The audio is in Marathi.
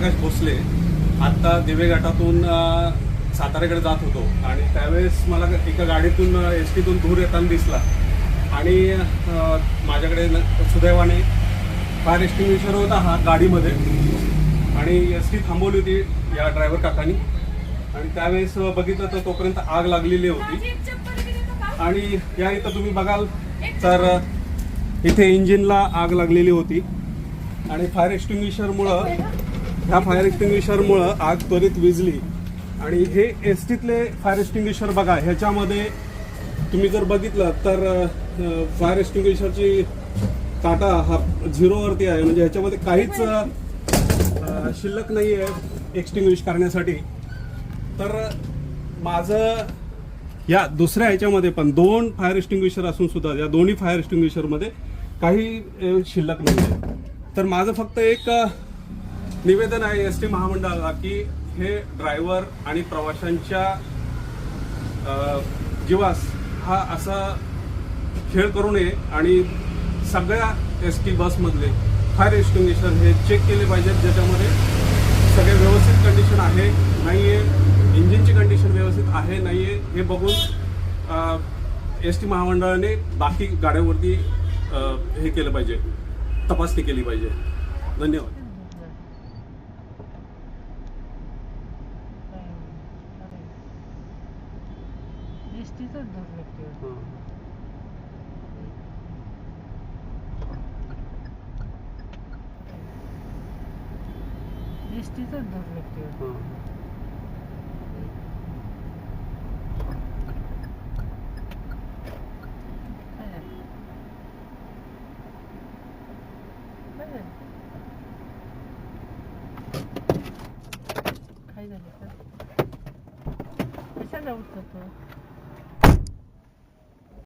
प्रकाश भोसले आत्ता दिवे घाटातून साताऱ्याकडे जात होतो. आणि त्यावेळेस मला एका गाडीतून एस टीतून धूर येताना दिसला. आणि माझ्याकडे न- सुदैवाने फायर एक्सटिंग्विशर होता हा गाडीमध्ये. आणि एस टी थांबवली होती या ड्रायव्हर काकानी. आणि त्यावेळेस बघितलं तर तोपर्यंत आग लागलेली होती. आणि या इथं तुम्ही बघाल तर इथे इंजिनला आग लागलेली होती. आणि फायर एक्स्टिंग्विशरमुळं ह्या फायर एक्स्टिंग्विशरमुळं आग त्वरित विजली. आणि हे एस टीतले फायर एक्स्टिंग्विशर बघा ह्याच्यामध्ये तुम्ही जर बघितलं तर फायर एक्स्टिंग्विशरची काटा हा झिरोवरती आहे. म्हणजे ह्याच्यामध्ये काहीच शिल्लक नाही आहे एक्स्टिंग्विश करण्यासाठी. तर माझं या दुसऱ्या ह्याच्यामध्ये पण दोन फायर एक्स्टिंग्विशर असून सुद्धा या दोन्ही फायर एक्स्टिंग्विशरमध्ये काही शिल्लक नाही आहे तर माझं फक्त एक निवेदन आहे एस टी महामंडळाला की हे ड्रायव्हर आणि प्रवाशांच्या जीवास हा असा खेळ करू नये आणि सगळ्या एस टी बसमधले फायर एक्सटिंग्विशर हे चेक केले पाहिजेत ज्याच्यामध्ये सगळे व्यवस्थित कंडिशन आहे नाही आहे इंजिनची कंडिशन व्यवस्थित आहे नाही आहे हे बघून एस टी महामंडळाने बाकी गाड्यांवरती हे केलं पाहिजे तपासणी केली पाहिजे. धन्यवाद. Eleştirdi nasıl bekliyor? Hı. Eleştirdi nasıl bekliyor? Hı. Kaydedin. Sen de vurdun.